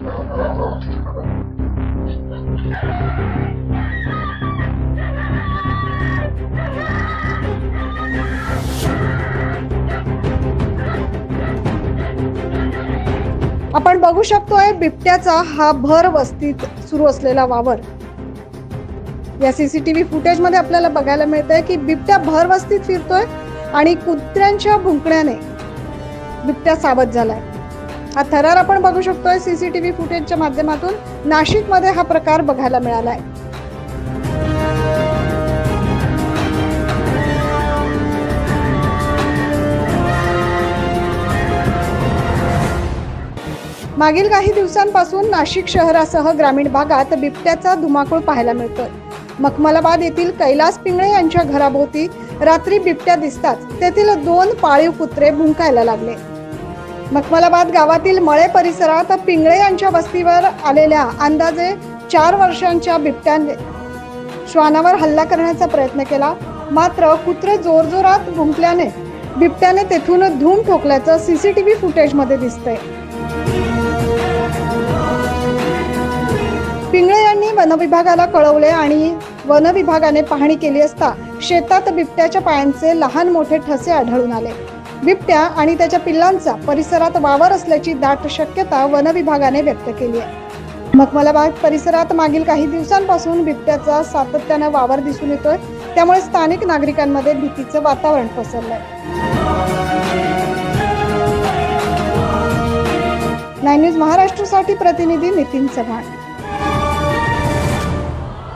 आपण बघू शकतोय बिबट्याचा हा भर वस्तीत सुरू असलेला वावर. या सीसीटीव्ही फुटेजमध्ये आपल्याला बघायला मिळत आहे की बिबट्या भर वस्तीत फिरतोय आणि कुत्र्यांच्या भुंकण्याने बिबट्या सावध झालाय. हा थरार आपण बघू शकतोय सीसीटीव्ही फुटेजच्या माध्यमातून. नाशिकमध्ये हा प्रकार बघायला मिळालाय. मागील काही दिवसांपासून नाशिक शहरासह ग्रामीण भागात बिबट्याचा धुमाकूळ पाहायला मिळतोय. मखमलाबाद येथील कैलास पिंगळे यांच्या घराभोवती रात्री बिबट्या दिसताच तेथील दोन पाळीव कुत्रे भुंकायला लागले. मखमलाबाद गावातील मळे परिसरात पिंगळे यांच्या वस्तीवर आलेल्या अंदाजे चार वर्षांच्या बिबट्याने श्वानावर हल्ला करण्याचा प्रयत्न केला. मात्र कुत्रे जोरजोरात भुंकल्याने बिबट्याने तेथून धूम ठोकल्याचं सीसीटीव्ही फुटेजमध्ये दिसतंय. पिंगळे यांनी वनविभागाला कळवले आणि वनविभागाने पाहणी केली असता शेतात बिबट्याच्या पायांचे लहान मोठे ठसे आढळून आले. बिबट्या आणि त्याच्या पिल्लांचा परिसरात वावर असल्याची दाट शक्यता वनविभागाने व्यक्त केली आहे. मखमलाबाग परिसरात मागील काही दिवसांपासून बिबट्याचा सातत्यानं वावर दिसून येतोय. त्यामुळे स्थानिक नागरिकांमध्ये भीतीचं वातावरण पसरलंय. नाईन न्यूज महाराष्ट्रासाठी प्रतिनिधी नितीन चव्हाण.